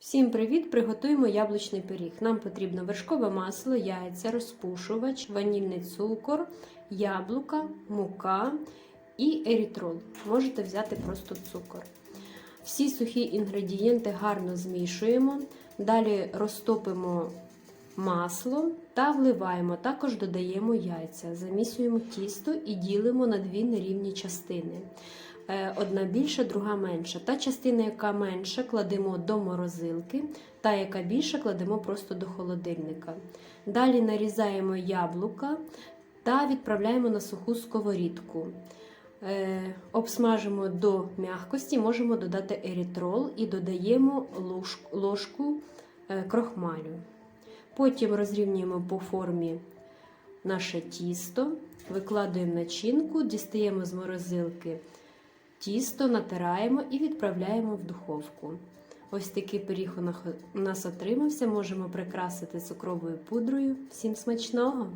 Всім привіт! Приготуємо яблучний пиріг. Нам потрібно вершкове масло, яйця, розпушувач, ванільний цукор, яблука, мука і ерітрол. Можете взяти просто цукор. Всі сухі інгредієнти гарно змішуємо. Далі розтопимо масло та вливаємо. Також додаємо яйця, замісюємо тісто і ділимо на дві нерівні частини. Е, Одна більша, друга менша. Та частина, яка менша, кладемо до морозилки, та яка більша, кладемо просто до холодильника. Далі нарізаємо яблука та відправляємо на суху сковорідку. Е, обсмажимо до м'якості, можемо додати ерітрол і додаємо ложку е, крохмалю. Потім розрівнюємо по формі наше тісто, викладуємо начинку, дістаємо з морозилки тісто, натираємо і відправляємо в духовку. Ось такий пиріг у нас отримався. Можемо прикрасити цукровою пудрою. Всім смачного!